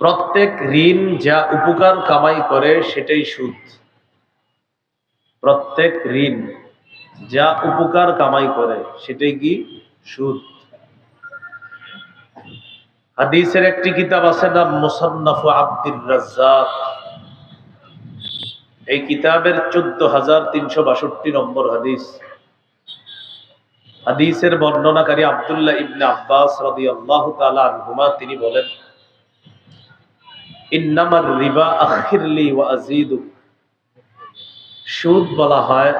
প্রত্যেক ঋণ যা উপকার কামাই করে সেটাই সুদ। প্রত্যেক ঋণ যা উপকার কামাই করে সেটাই কি? সুদ। হাদিসের একটি কিতাব আছে নাম মুসান্নাফ আব্দুর রাজ্জাক। এই কিতাবের চোদ্দ হাজার তিনশো বাষট্টি নম্বর হাদিস। হাদিসের বর্ণনাকারী আব্দুল্লাহ ইবনে আব্বাস রদি আল্লাহ আনহুমা তিনি বলেন ইন্নামার রিবা আখিরলি ওয়া আজিদু সুদ বলা হয়,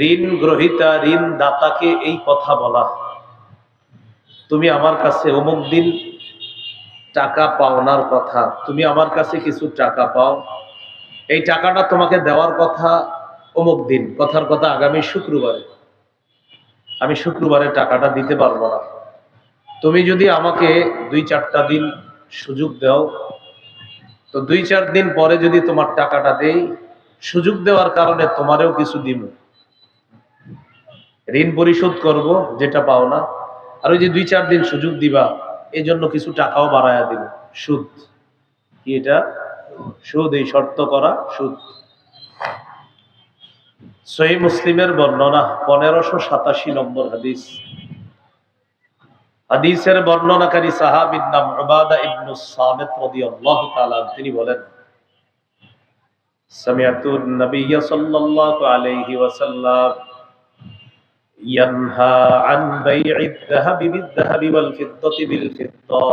ঋণ গ্রহিতা ঋণ দাতাকে এই কথা বলা। তুমি আমার কাছে অমুক দিন টাকা পাওনার কথা। তুমি আমার কাছে কিছু টাকা পাও। এই টাকাটা তোমাকে দেওয়ার কথা অমুক দিন। কথার কথা আগামী শুক্রবারে। আমি শুক্রবারে টাকাটা দিতে পারব না। তুমি যদি আমাকে দুই চারটা দিন সুযোগ দাও। তো দুই চার দিন পরে যদি তোমার টাকাটা দেই, সুযোগ দেওয়ার কারণে তোমারেও কিছু দিব। ঋণ পরিশোধ করব, যেটা পাও না। আর ওই যে দুই চার দিন সুযোগ দিবা এই জন্য কিছু টাকাও বাড়ায়া দিব। সুদ। কি এটা? সুদ, এই শর্ত করা সুদ। সহি মুসলিমের বর্ণনা, পনেরোশো সাতাশি নম্বর হাদিস। হাদিসের বর্ণনাকারী সাহাবির নাম উবাদা ইবনু সামিত রাদিয়াল্লাহু তাআলা তিনি বলেন سمعت النبي صلى الله عليه وسلم ينهى عن بيع الذهب بالذهب والفضة بالفضة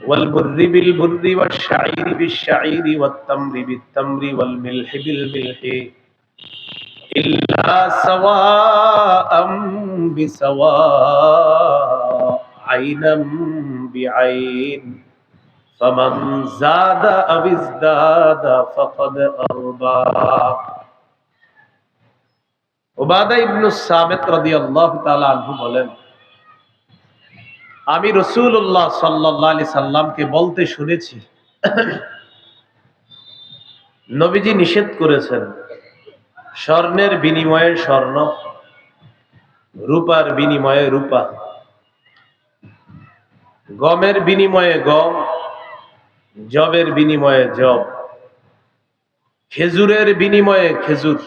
والبر بالبر والشعير بالشعير والتمر بالتمر والملح بالملح إلا سواء بسواء عينا بعين فمن زاد أو ازداد فقد أربى ওবাদা ইবনু সামেত রাদিয়াল্লাহু তাআলা আনহু বলেন আমি রসুল্লাহ সাল্লাহ আলি সাল্লামকে বলতে শুনেছি নবীজি নিষেধ করেছেন স্বর্ণের বিনিময়ে স্বর্ণ, রূপার বিনিময়ে রূপা, গমের বিনিময়ে গম জবের বিনিময়ে জব খেজুরের বিনিময়ে খেজুর,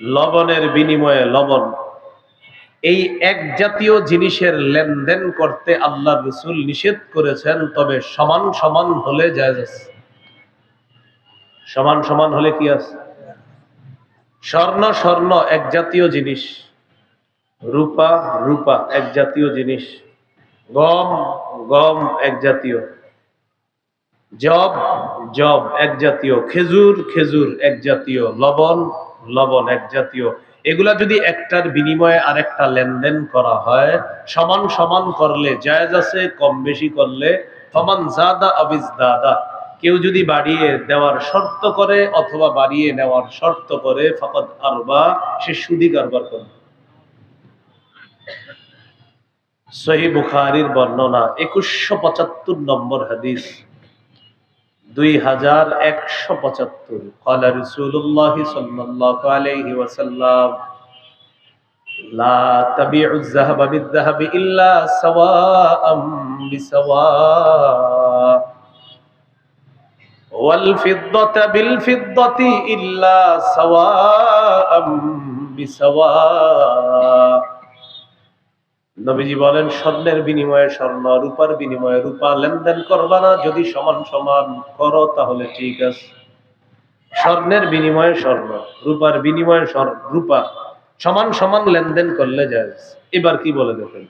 লবণের বিনিময়ে লবণ। এই এক জাতীয় জিনিসের লেনদেন করতে আল্লাহ রসুল নিষেধ করেছেন, তবে সমান সমান হলে যায় সমান সমান হলে কি আছে? স্বর্ণ স্বর্ণ এক জাতীয় জিনিস। রূপা রূপা এক জাতীয় জিনিস। গম গম এক জাতীয়। জব জব এক জাতীয়। খেজুর খেজুর এক জাতীয়। লবণ লবণ এক জাতীয়। এগুলা যদি একটার বিনিময়ে আরেকটা লেনদেন করা হয়, সমান সমান করলে জায়েজ আছে, কম বেশি করলে, ফমান জাদা আবিজ দাদা। কেউ যদি বাড়িয়ে দেওয়ার শর্ত করে অথবা বাড়িয়ে নেওয়ার শর্ত করে ফকত আরবা, সে সুদি কারবার করে সহি বুখারির বর্ণনা, একুশশো পঁচাত্তর নম্বর হাদিস, দুই হাজার একশো পঁচাত্তর। কলা রসুল্লাহ সাল্লাহ ওয়াসাল্লাম والفضة بالفضة إلا سواء بسواء নবীজি বলেন স্বর্ণের বিনিময়ে স্বর্ণ রূপার বিনিময়ে রূপা লেনদেন করবা না যদি সমান সমান করো তাহলে ঠিক আছে স্বর্ণের বিনিময়ে স্বর্ণ রূপার বিনিময়ে রূপা সমান সমান লেনদেন করলে যায় এবার কি বলে দেখেন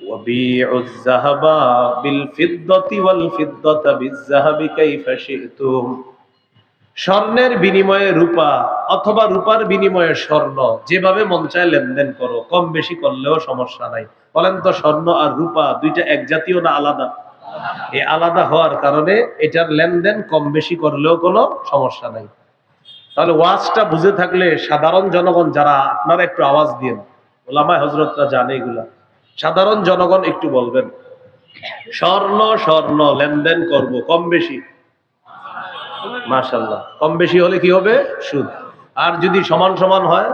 وبيعوا الذهب بالفضة والفضة بالذهب كيف شئتم স্বর্ণের বিনিময়ে রূপা অথবা রূপার বিনিময়ে স্বর্ণ যেভাবে মন চায় লেনদেন করো কম বেশি করলেও সমস্যা নাই বলেন তো স্বর্ণ আর রূপা দুইটা এক জাতীয় না আলাদা এই আলাদা হওয়ার কারণে এটার লেনদেন কম বেশি করলেও কোনো সমস্যা নাই তাহলে ওয়াজটা বুঝে থাকলে সাধারণ জনগণ যারা আপনারা একটু আওয়াজ দিন ওলামায় হজরতরা জানে এগুলা সাধারণ জনগণ একটু বলবেন। স্বর্ণ স্বর্ণ লেনদেন করব, কম বেশি। মাশাল্লাহ কম বেশি হলে কি হবে? সুদ। আর যদি সমান সমান হয়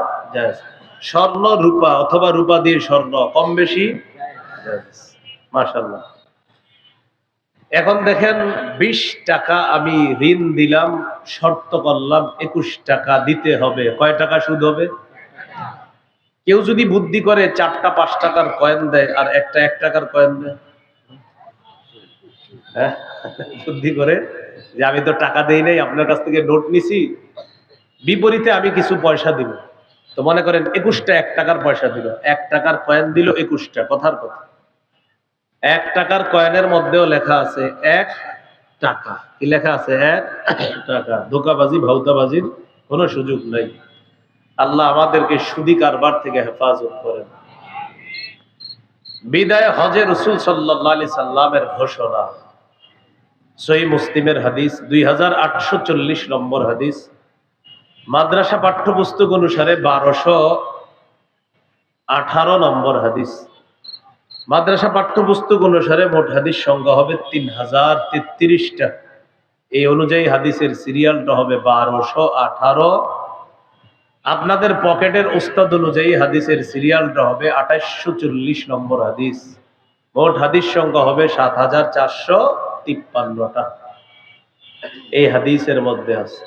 স্বর্ণ, রূপা অথবা রূপা দিয়ে স্বর্ণ, কম বেশি? মাশাল্লাহ এখন দেখেন, বিশ টাকা আমি ঋণ দিলাম, শর্ত করলাম, একুশ টাকা দিতে হবে। কয় টাকা সুদ হবে? কেউ যদি বুদ্ধি করে চারটা, পাঁচ টাকার কয়েন দেয় আর একটা এক টাকার কয়েন দেয়? হ্যাঁ? বুদ্ধি করে যে আমি তো টাকা দেই নাই, আপনার কাছ থেকে নোট নিছি। বিপরীতে আমি কিছু পয়সা দিব। তো মনে করেন একুশটা এক টাকার পয়সা দিল। এক টাকার কয়েন দিল একুশটা, কথার কথা। এক টাকার কয়েনের মধ্যেও লেখা আছে এক টাকা। কি লেখা আছে? এক টাকা। ধোকাবাজি ভাউতাবাজির কোনো সুযোগ নাই। আল্লাহ আমাদেরকে সুদি কারবার থেকে হেফাজত করেন। বিদায় হজে রসুল সাল্লি সাল্লামের ঘোষণা। সই মুসলিমের হাদিস, দুই হাজার আটশো চল্লিশ নম্বর হাদিস। মাদ্রাসা পাঠ্যপুস্তক অনুসারে বারোশো আঠারো নম্বর হাদিস। মাদ্রাসা পাঠ্যপুস্তক অনুসারে মোট হাদিস সংখ্যা হবে তিন হাজার তেত্রিশটা। এই অনুযায়ী হাদিসের সিরিয়ালটা হবে বারোশো আঠারো। আপনাদের পকেটের ওস্তাদ অনুযায়ী হাদিসের সিরিয়ালটা হবে আঠাশশো চল্লিশ নম্বর হাদিস মোট হাদিস সংখ্যা হবে সাত হাজার চারশো তিপ্পান্নটা এই হাদিসের মধ্যে আছে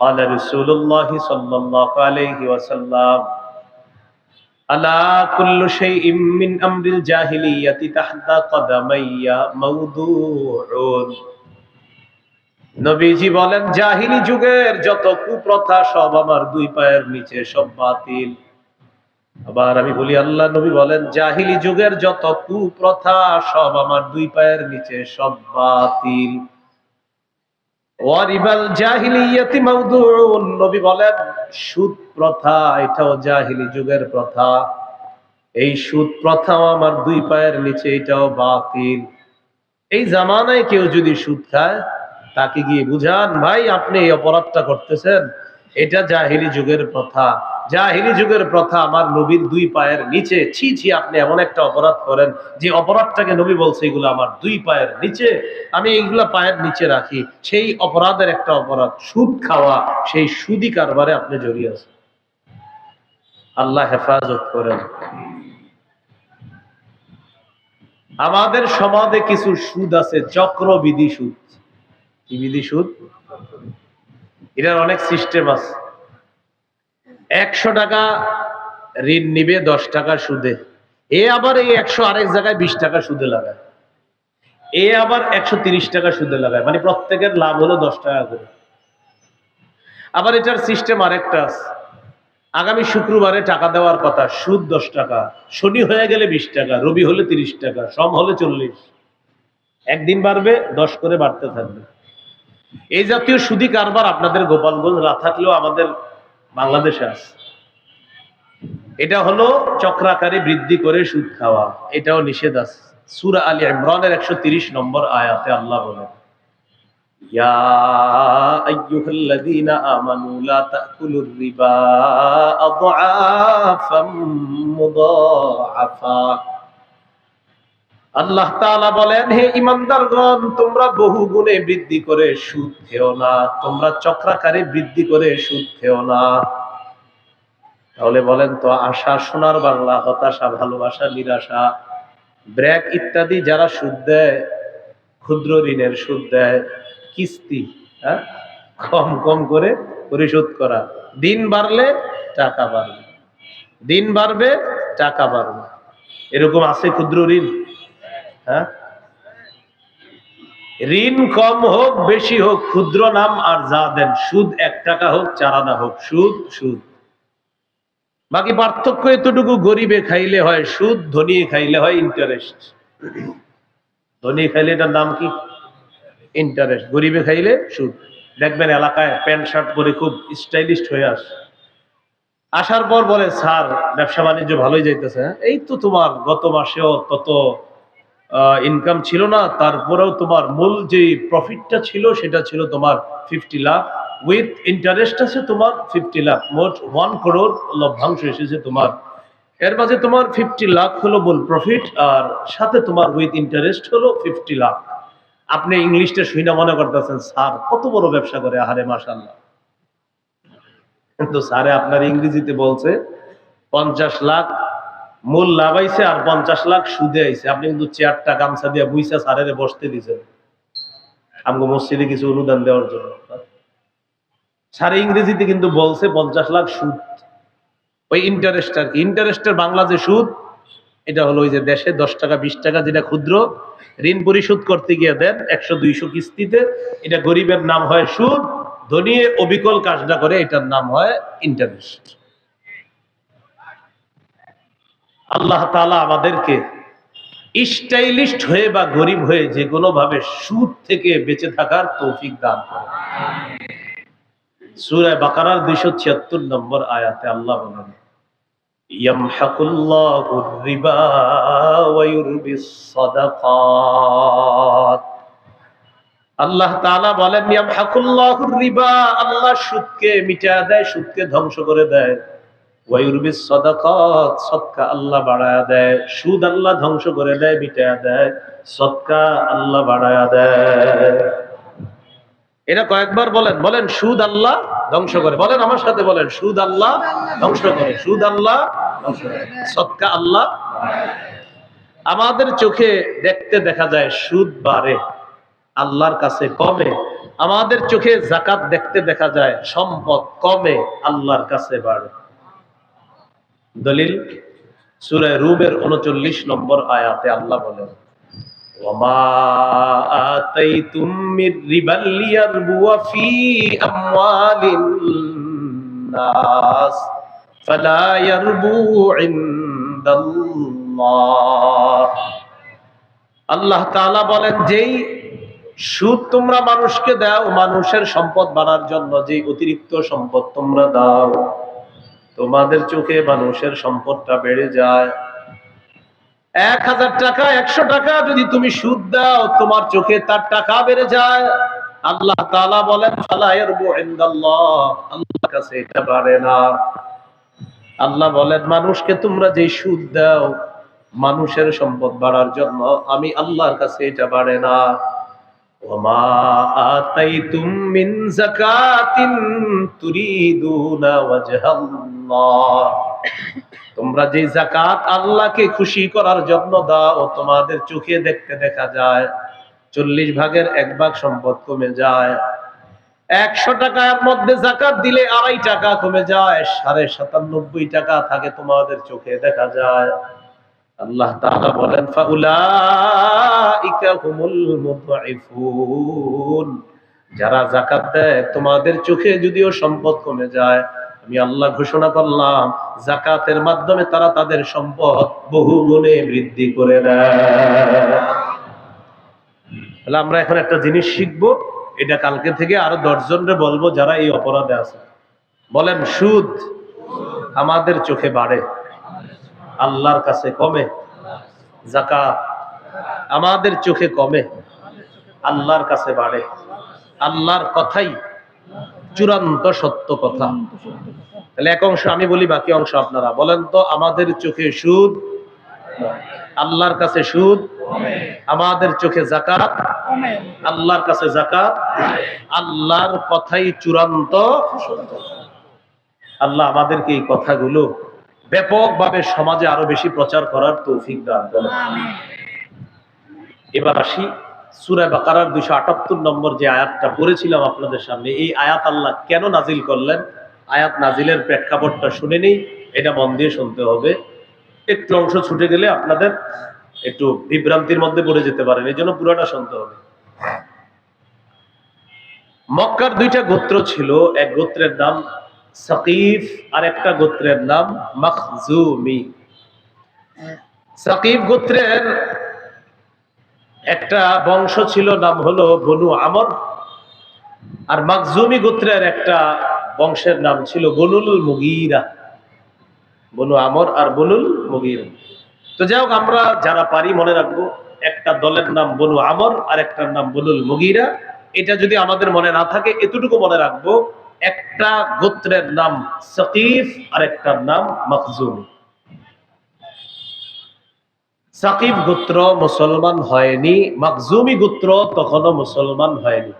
قال رسول الله صلى الله عليه وسلم ألا كل شيء من أمر الجاهلية تحت قدمي موضوع নবীজি বলেন জাহিলি যুগের যত কুপ্রথা সব আমার দুই পায়ের নিচে, সব বাতিল। আবার আমি বলি, আল্লাহ নবী বলেন জাহিলি যুগের যত কুপ্রথা সব আমার দুই পায়ের নিচে, সব বাতিল। ওয়ারিবাল জাহিলিয়াতি মাউদুউন, নবী বলেন, সুদ প্রথা, এটাও জাহিলি যুগের প্রথা। এই সুদ প্রথাও আমার দুই পায়ের নিচে, এটাও বাতিল। এই জামানায় কেউ যদি সুদ খায় তাকে গিয়ে বুঝান, ভাই, আপনি এই অপরাধটা করতেছেন। এটা জাহিলি যুগের প্রথা। জাহিলি যুগের প্রথা আমার নবীর দুই পায়ের নিচে। ছি ছি, আপনি এমন একটা অপরাধ করেন। যে অপরাধটাকে নবী বলছে এগুলো আমার দুই পায়ের নিচে। আমি এইগুলা পায়ের নিচে রাখি। সেই অপরাধের একটা অপরাধ, সুদ খাওয়া। সেই সুদি কারবারে আপনি জড়িয়ে আছেন। আল্লাহ হেফাজত করেন। আমাদের সমাজে কিছু সুদ আছে চক্রবিধি সুদ। কি বিধি সুদ। এটার অনেক সিস্টেম আছে। একশো টাকা ঋণ নিবে, দশ টাকা সুদে। এ আবার এই একশো আরেক জায়গায় বিশ টাকা সুদে লাগায়। এ আবার একশো তিরিশ টাকা সুদে লাগায়। মানে প্রত্যেকের লাভ হলো দশ টাকা করে। আবার এটার সিস্টেম আরেকটা আছে। আগামী শুক্রবারে টাকা দেওয়ার কথা, সুদ দশ টাকা, শনি হয়ে গেলে বিশ টাকা, রবি হলে তিরিশ টাকা, সম হলে চল্লিশ। একদিন বাড়বে, দশ করে বাড়তে থাকবে। এই জাতীয় সুদি কারবার আপনাদের গোপালগঞ্জ না থাকলেও আমাদের বাংলাদেশে আছে। এটা হলো চক্রাকারে বৃদ্ধি করে সুদ খাওয়া। এটাও নিষেধ আছে। সুরা আলী ইমরানের একশো তিরিশ নম্বর আয়াতে আল্লাহ বলেন يا আল্লাহ তাআলা বলেন, হে ইমানদারগণ তোমরা বহু গুণে বৃদ্ধি করে সুদ খেও না। তোমরা চক্রাকারে বৃদ্ধি করে সুদ খেও না। তাহলে বলেন তো, আশা সোনার বাংলা, হতাশা, ভালোবাসা, নিরাশা, ব্র্যাক ইত্যাদি যারা সুদ দেয়, ক্ষুদ্র ঋণের সুদ দেয়, কিস্তি হ্যাঁ? কম কম করে পরিশোধ করা। দিন বাড়লে টাকা বাড়বে। দিন বাড়বে, টাকা বাড়বে। এরকম আছে ক্ষুদ্র ঋণ? হ্যাঁ? ঋণ কম হোক, বেশি হোক, ক্ষুদ্র নাম আর যা দেন, সুদ এক টাকা হোক, চার আনা হোক, সুদ সুদ। বাকি পার্থক্য এতটুকু, গরিবে খাইলে হয় সুদ ধনিয়ে খাইলে হয় ইন্টারেস্ট ধনী খাইলে এটার নাম কি? ইন্টারেস্ট গরিবে খাইলে সুদ। দেখবেন এলাকায় প্যান্ট শার্ট পরে খুব স্টাইলিস্ট হয়ে আস। আসার পর বলে, স্যার, ব্যবসা বাণিজ্য ভালোই যাইতেছে হ্যাঁ? এই তো তোমার, গত মাসেও তত ইনকাম ছিল না, তারপরেও তোমার মূল যে প্রফিটটা ছিল, সেটা ছিল তোমার ফিফটি লাখ উইথ ইন্টারেস্ট আছে তোমার ফিফটি লাখ মোট ওয়ান করোড় লভ্যাংশ এসেছে তোমার। এর মাঝে তোমার ফিফটি লাখ হলো মূল প্রফিট আর সাথে তোমার উইথ ইন্টারেস্ট হলো ফিফটি লাখ আপনি ইংলিশটা শুনে মনে করতেছেন, স্যার, কত বড় ব্যবসা করে, আহারে মাসাল্লাহ কিন্তু স্যারে আপনার ইংরেজিতে বলছে, পঞ্চাশ লাখ মূল লাভ আইছে আর পঞ্চাশ লাখ সুদে আইছে। আপনি কিন্তু চেয়ারটা, গামছা দিয়ে বুইসা সারেরে বসতে দিছেন। আমগো মসজিদে কিছু অনুদান দেওয়ার জন্য। সারে ইংরেজিতে কিন্তু বলছে পঞ্চাশ লাখ সুদ। ওই ইন্টারেস্ট আর কি। ইন্টারেস্টের বাংলা যে সুদ, এটা হলো ওই যে দেশে দশ টাকা, বিশ টাকা যেটা ক্ষুদ্র, ঋণ পরিশোধ করতে গিয়ে দেন একশো দুইশো কিস্তিতে। এটা গরিবের নাম হয় সুদ, ধনী অবিকল কাজটা করে এটার নাম হয় ইন্টারেস্ট আল্লাহ তাআলা আমাদেরকে স্টাইলিস্ট হয়ে বা গরিব হয়ে যে ভাবে সুদ থেকে বেঁচে থাকার তৌফিক দান করে সূরা বাকারার 276 নম্বর আয়াতে আল্লাহ বলেন আল্লাহ বলেন আল্লাহ সুদকে মিটা দেয়, সুদকে ধ্বংস করে দেয়। আল্লাহ দেয়। সুদ আল্লাহ ধ্বংস করে দেয় দেয় সদকা আল্লাহ দেয়। এটা কয়েকবার বলেন বলেন সুদ আল্লাহ ধ্বংস করে। বলেন আমার সাথে বলেন, সুদ আল্লাহ ধ্বংস করে। সুদ আল্লাহ সদকা আল্লাহ আমাদের চোখে দেখতে দেখা যায় সুদ বাড়ে, আল্লাহর কাছে কমে। আমাদের চোখে জাকাত দেখতে দেখা যায়, সম্পদ কমে, আল্লাহর কাছে বাড়ে। দলিল সুরায় রুমের উনচল্লিশ নম্বর আয়াতে আল্লাহ বলেন وما آتيتم من ربا ليربو في أموال الناس فلا يربو عند الله আল্লাহ তাআলা বলেন যেই সুদ তোমরা মানুষকে দাও মানুষের সম্পদ বাড়ার জন্য যে অতিরিক্ত সম্পদ তোমরা দাও তোমাদের চোখে মানুষের সম্পদটা বেড়ে যায়। এক হাজার টাকা, একশো টাকা যদি তুমি সুদ দাও, তোমার চোখে তার টাকা বেড়ে যায়। আল্লাহ তাআলা বলেন আল্লাহ কাছে এটা বাড়ে না। আল্লাহ বলেন, মানুষকে তোমরা যে সুদ দাও, মানুষের সম্পদ বাড়ার জন্য আমি আল্লাহর কাছে এটা বাড়ে না। وما آتيتم من زكاة تريدون وجه الله তোমরা যে জাকাত আল্লাহকে খুশি করার জন্য দাও তোমাদের চোখে দেখতে দেখা যায় চল্লিশ ভাগের এক ভাগ সম্পদ কমে যায় একশো টাকার মধ্যে জাকাত দিলে আড়াই টাকা কমে যায় সাড়ে সাতানব্বই টাকা থাকে তোমাদের চোখে দেখা যায় আল্লাহ তাআলা বলেন, ফাউলাইকা হুমুল মুদঈফুন যারা যাকাত দেয়, তোমাদের চোখে যদিও সম্পদ কমে যায়, আমি আল্লাহ ঘোষণা করলাম জাকাতের মাধ্যমে তারা তাদের সম্পদ বহু গুণে বৃদ্ধি করে দেয়। তাহলে আমরা এখন একটা জিনিস শিখব, এটা কালকে থেকে আরও দশজনরে বলব যারা এই অপরাধে আছে। বলেন, সুদ আমাদের চোখে বাড়ে। আল্লাহর কাছে কমে জাকাত আমাদের চোখে কমে, আল্লাহর কাছে বাড়ে। আল্লাহর কথাই চূড়ান্ত সত্য কথা। তাহলে এক অংশ আমি বলি, বাকি অংশ আপনারা বলেন তো, আমাদের চোখে সুদ, আল্লাহর কাছে সুদ, আমাদের চোখে জাকাত আল্লাহর কাছে জাকাত আল্লাহর কথাই চূড়ান্ত আল্লাহ আমাদেরকে এই কথাগুলো ব্যাপকভাবে সমাজে আরও বেশি প্রচার করার তৌফিক দান করেন। এবার আসি সুরায় বাকারার দুইশো আটাত্তর নম্বর যে আয়াতটা পড়েছিলাম আপনাদের সামনে এই আয়াত আল্লাহ কেন নাজিল করলেন? আয়াত নাজিলের প্রেক্ষাপটটা শুনে নেই এটা মন দিয়ে শুনতে হবে। একটু অংশ ছুটে গেলে আপনাদের একটু বিভ্রান্তির মধ্যে পড়ে যেতে পারেন এই জন্য পুরোটা শুনতে হবে। মক্কার দুইটা গোত্র ছিল এক গোত্রের নাম সাকিফ আর একটা গোত্রের নাম মখজুমি। সাকিব গোত্রের একটা বংশ ছিল, নাম হলো বনু আমর। আর মখজুমি গোত্রের একটা বংশের নাম ছিল বনুল মুগিরা। বনু আমর আর বনুল মুগিরা। তো যাই হোক, আমরা যারা পারি মনে রাখব, একটা দলের নাম বনু আমর আর একটার নাম বনুল মুগিরা। এটা যদি আমাদের মনে না থাকে, এতটুকু মনে রাখব একটা গোত্রের নাম সকিফ আর একটার নাম মখজুম। সাকিব গোত্র মুসলমান হয়নি, মখজুমি গোত্র তখনও মুসলমান হয়নি।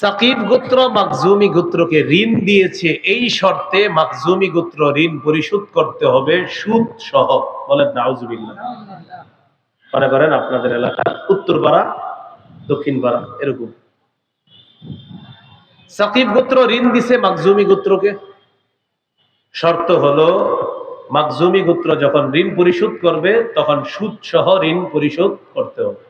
সাকিব গোত্র মাকজুমি গোত্রকে ঋণ দিয়েছে, এই শর্তে মাকজুমি গোত্র ঋণ পরিশোধ করতে হবে সুদ সহ বলেন মনে করেন আপনাদের এলাকা উত্তর পাড়া দক্ষিণ পাড়া এরকম। সাকিব গোত্র ঋণ দিছে মাকজুমি গোত্রকে শর্ত হলো মাকজুমি গোত্র যখন ঋণ পরিশোধ করবে তখন সুদ সহ ঋণ পরিশোধ করতে হবে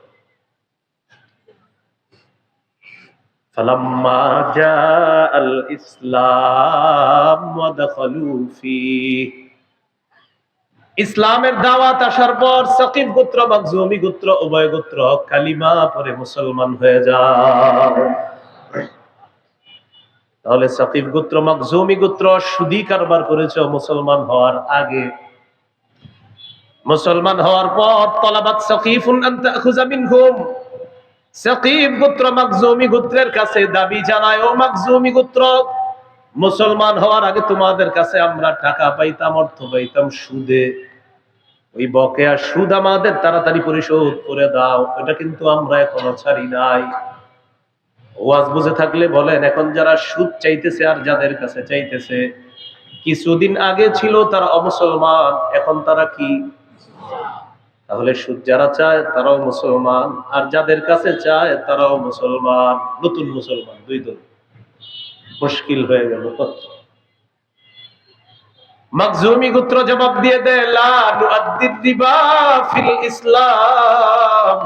فلما جاء الإسلام ودخلوا فيه ইসলামের দাওয়াত আসার পর সাকিব গোত্র মাকজুমি গোত্র উভয় গোত্র কালিমা পরে মুসলমান হয়ে যায় তাহলে সাকিব গোত্র মাকজুমি গোত্র সুদি কারবার করেছে মুসলমান হওয়ার আগে। মুসলমান হওয়ার পর তলাবাত সাকিফুন আন তাখুযা মিনহুম। সাকিব গোত্র মাকজুমি গোত্রের কাছে দাবি জানায়, ও মাকজুমি গোত্র, মুসলমান হওয়ার আগে তোমাদের কাছে আমরা টাকা পাইতাম, অর্থ পাইতাম সুদে। ওই বকেয়া সুদ আমাদের তাড়াতাড়ি পরিশোধ করে দাও এটা কিন্তু আমরা এখনও ছাড়ি নাই। ওয়াজ বুঝে থাকলে বলেন, এখন যারা সুদ চাইতেছে আর যাদের কাছে চাইতেছে, কিছুদিন আগে ছিল তারা অমুসলমান, এখন তারা কি? তাহলে সুদ যারা চায় তারাও মুসলমান, আর যাদের কাছে চায় তারাও মুসলমান, নতুন মুসলমান, দুই দল। মুশকিল হয়ে গেল মাকজুমি গোত্র জবাব দিয়ে দেয়, লা রিবা ফিল ইসলাম।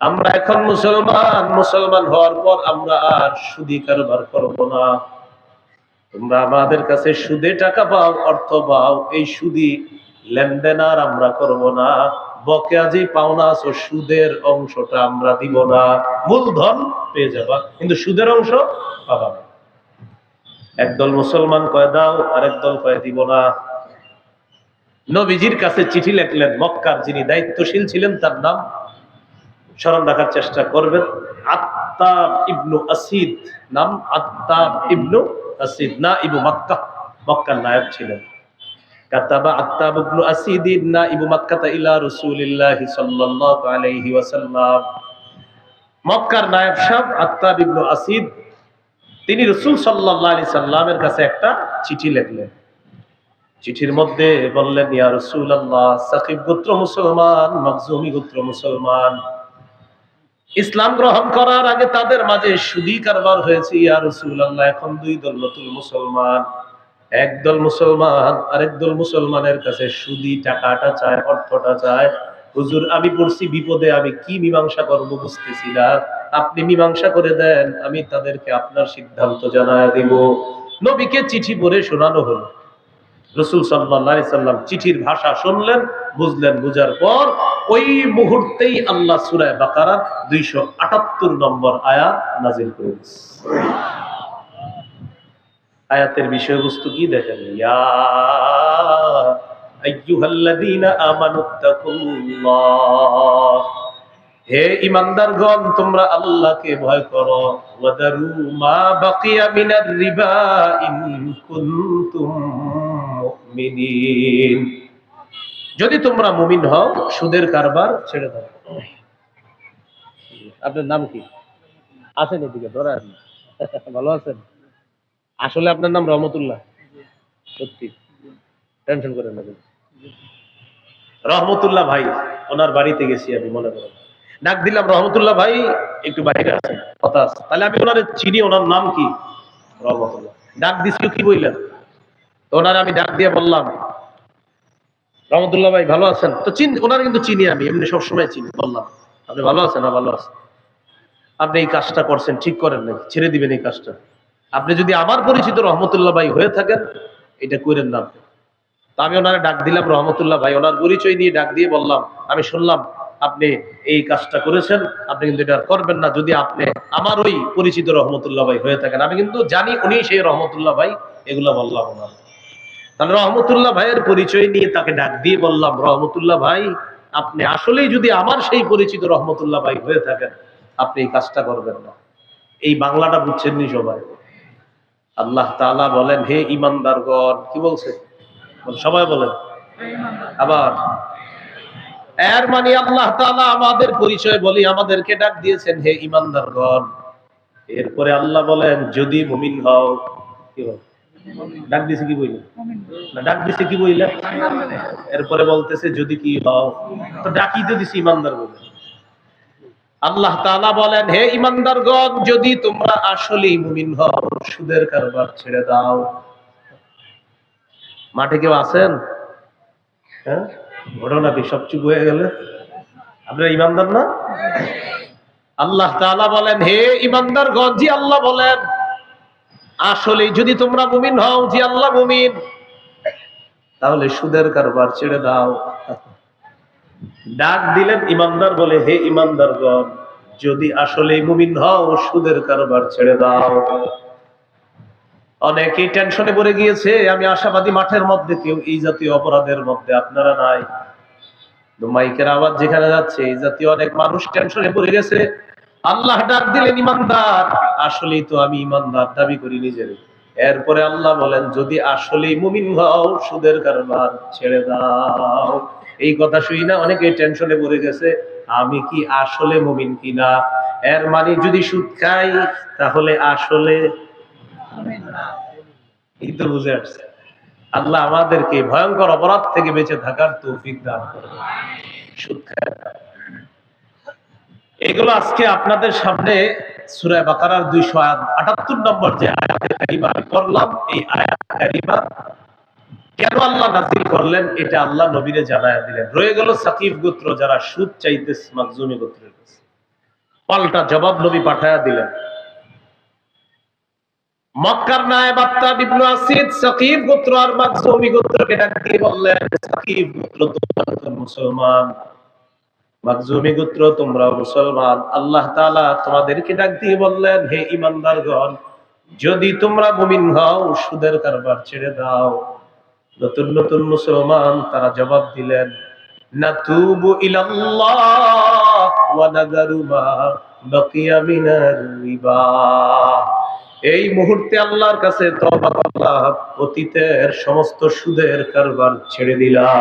আমরা এখন মুসলমান মুসলমান হওয়ার পর আমরা আর সুদি কারবার করব না। তোমরা আমাদের কাছে সুদে টাকা পাও, অর্থ পাও, এই সুদি লেনদেন আর আমরা করব না। বকেয়া যে পাওনা আছো, সুদের অংশটা আমরা দিব না। মূলধন পেয়ে যাবা, কিন্তু সুদের অংশ পাবা না। একদল মুসলমান কয়, দাও, আরেক দল কয়, দিব না। নবীজির কাছে চিঠি লেখলেন, মক্কার যিনি দায়িত্বশীল ছিলেন, তার নাম স্মরণ রাখার চেষ্টা করবেন। আত্তাব ইবনু আসিদ নাম, আত্তাব ইবনু আসিদ, না ইবু মক্কা, মক্কার নায়ক ছিলেন। না মক্কার আসিদ, তিনি রসুল আলি সাল্লামের কাছে একটা চিঠি লিখলেন। চিঠির মধ্যে বললেন, ইয়া রসুল আল্লাহ সাকিব গোত্র মুসলমান মকজুমি গোত্র মুসলমান ইসলাম গ্রহণ করার আগে তাদের মাঝে সুদী কারবার হয়েছে, ইয়া রসুল আল্লাহ এখন দুই দল নতুন মুসলমান। একদল মুসলমান, আরেক দল মুসলমানের কাছে সুদি টাকাটা চায়, অর্থটা চায়। হুজুর, আমি পড়ছি বিপদে, আমি কি মীমাংসা করব বুঝতেছি না। আপনি মীমাংসা করে দেন, আমি তাদেরকে আপনার সিদ্ধান্ত জানায় দিব। নবীকে চিঠি পড়ে শোনানো হলো। রসুল সাল্লাহ সাল্লাম চিঠির ভাষা শুনলেন, বুঝলেন, বুঝার পর ওই মুহূর্তেই আল্লাহ সুরায় বাকারার দুইশো আটাত্তর নম্বর আয়াত নাজিল করে। আয়াতের বিষয়বস্তু কি দেখেন? ইয়া আইয়ুহাল্লাযীনা আমানুত্তাকুল্লাহ। তোমরা আল্লাহকে ভয় করো। ওয়াদারু মা বাকিয়া মিনার রিবা ইন কুনতুম মুমিনিন। যদি তোমরা মুমিন হও সুদের কারবার ছেড়ে দাও। আপনার নাম কি? আছেন এদিকে ধরে ভালো আছেন? আসলে আপনার নাম রহমতুল্লাহ। সত্যি। টেনশন করেন না রহমতুল্লাহ ভাই ওনার বাড়িতে গেছি আমি মনে করেন। ডাক দিলাম রহমতুল্লাহ ভাই একটু বাইরে আছেন কথা আছে। তাহলে আমি ওনার চিনি ওনার নাম কি? রহমতুল্লাহ। ডাক দিছি কি বললেন? ওনার আমি ডাক দিয়ে বললাম রহমতুল্লাহ ভাই ভালো আছেন? তো চিন, ওনার কিন্তু চিনি আমি, এমনি সবসময় চিনি, বললাম। আপনি ভালো আছেন? না ভালো আছেন আপনি এই কাজটা করছেন, ঠিক করেন নাই, ছেড়ে দিবেন এই কাজটা। আপনি যদি আমার পরিচিত রহমতুল্লাহ ভাই হয়ে থাকেন, এটা করেন না আপনি। আমি ওনারে ডাক দিলাম, রহমতুল্লাহ ভাই, ওনার পরিচয় দিয়ে ডাক দিয়ে বললাম, আমি শুনলাম আপনি এই কাজটা করেছেন, আপনি কিন্তু এটা করবেন না, যদি আপনি আমার ওই পরিচিত রহমতুল্লাহ ভাই হয়ে থাকেন। আমি কিন্তু জানি উনি সেই রহমতুল্লাহ ভাই, এগুলো বললাম ওনার। তাহলে রহমতুল্লাহ ভাইয়ের পরিচয় নিয়ে তাকে ডাক দিয়ে বললাম, রহমতুল্লাহ ভাই, আপনি আসলেই যদি আমার সেই পরিচিত রহমতুল্লাহ ভাই হয়ে থাকেন, আপনি এই কাজটা করবেন না। এই বাংলাটা বুঝছেন নি সবাই? আল্লাহ তাআলা বলেন, হে ইমানদারগণ কি বলছে? সবাই বলেন। আবার, এর মানে আল্লাহ তাআলা আমাদের পরিচয় বলি আমাদেরকে ডাক দিয়েছেন, হে ইমানদারগণ এরপরে আল্লাহ বলেন, যদি মুমিন হও, কি হও? ডাক দিছে কি বইলে? না, ডাক দিছে কি বইলে? এরপরে বলতেছে, যদি কি হও। তো ডাকি তো ইমানদার বলে। আল্লাহ বলেন, হে ইমানদারগণ, যদি তোমরা মুমিন হও, সুদের কারবার ছেড়ে দাও। মাঠে কেউ আছেন? হ্যাঁ? ঘটনা কি সব চুপ হয়ে গেলে? আপনারা ইমানদার না? আল্লাহ তাআলা বলেন, হে ইমানদার জি আল্লাহ বলেন আসলে যদি তোমরা মুমিন হও, জি আল্লাহ মুমিন। তাহলে সুদের কারবার ছেড়ে দাও। ডাক দিলেন ইমানদার বলে, হে ইমানদারগণ, যদি আসলে মুমিন হও, সুদের কারবার ছেড়ে দাও। অনেকেই টেনশনে পড়ে গিয়েছে, আমি আশাবাদী মাঠের মধ্যে, কেউ এই জাতীয় অপরাধের মধ্যে আপনারা নাই। মাইকের আওয়াজ যেখানে যাচ্ছে, এই জাতীয় অনেক মানুষ টেনশনে পড়ে গেছে। আল্লাহ ডাক দিলেন ইমানদার। আসলেই তো আমি ইমানদার, দাবি করি নিজের। এরপরে আল্লাহ বলেন, যদি আসলেই মুমিন হও, সুদের কারবার ছেড়ে দাও। এই কথা শুই না অনেকে টেনশনে পড়ে গেছে, আমি কি আসলে মুমিন কিনা? এর মানে যদি সুদ খাই, তাহলে আসলে এই তো বুঝে আসছে। আল্লাহ আমাদেরকে ভয়ঙ্কর অপরাধ থেকে বেঁচে থাকার তৌফিক দান করে সুদ খায়। এগুলো আজকে আপনাদের সামনে সুরায় বাকারার দুইশো আটাত্তর নম্বর যে আয়াতের কারিমা করলাম এই আয়াত কারিমা কেন আল্লাহ নাজিল করলেন, এটা আল্লাহ নবীরে জানায় দিলেন। রয়ে গেল সাকিব গোত্র, যারা সুদ চাইতে মাকজুমি গোত্রের কাছে। পাল্টা জবাব নবী পাঠায়া দিলেন। মক্কার নায়েব আত্তাব ইবনু আসিদ সাকিব গোত্র আর মাকজুমি গোত্রকে ডাক দিয়ে বললেন, সাকিব গোত্র তোমরা মুসলমান। মাকজুমি গোত্র তোমরা মুসলমান। আল্লাহ তাআলা তোমাদেরকে ডাক দিয়ে বললেন, হে যদি তোমরা মুমিন হও, সুদের কারবার ছেড়ে দাও। নতুন নতুন মুসলমান তারা জবাব দিলেন, নাতুবু ইলাল্লাহ বাকিয়া মিনার রিবা। এই মুহূর্তে আল্লাহর কাছে করলাম, অতীতের সমস্ত সুদের কারবার ছেড়ে দিলাম।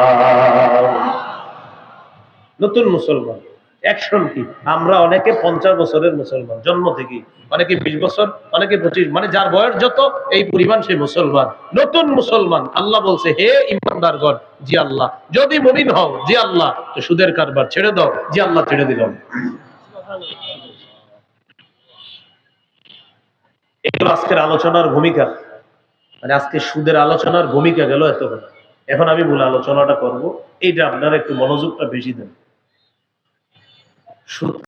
নতুন মুসলমান। অ্যাকশন কি? আমরা অনেকে পঞ্চাশ বছরের মুসলমান, জন্ম থেকে অনেকে বিশ বছর, অনেকে পঁচিশ মানে যার বয়স যত, এই পরিমাণ সে মুসলমান। নতুন মুসলমান, আল্লাহ বলছে, হে ইমানদারগণ, জি আল্লাহ, যদি মুমিন হও, জি আল্লাহ, তো সুদের কারবার ছেড়ে দাও, জি আল্লাহ ছেড়ে দিলাম এগুলো আজকের আলোচনার ভূমিকা। মানে আজকে সুদের আলোচনার ভূমিকা গেল এত এখন আমি মূল আলোচনাটা করব। এইটা আপনারা একটু মনোযোগটা বেশি দেন। সুদ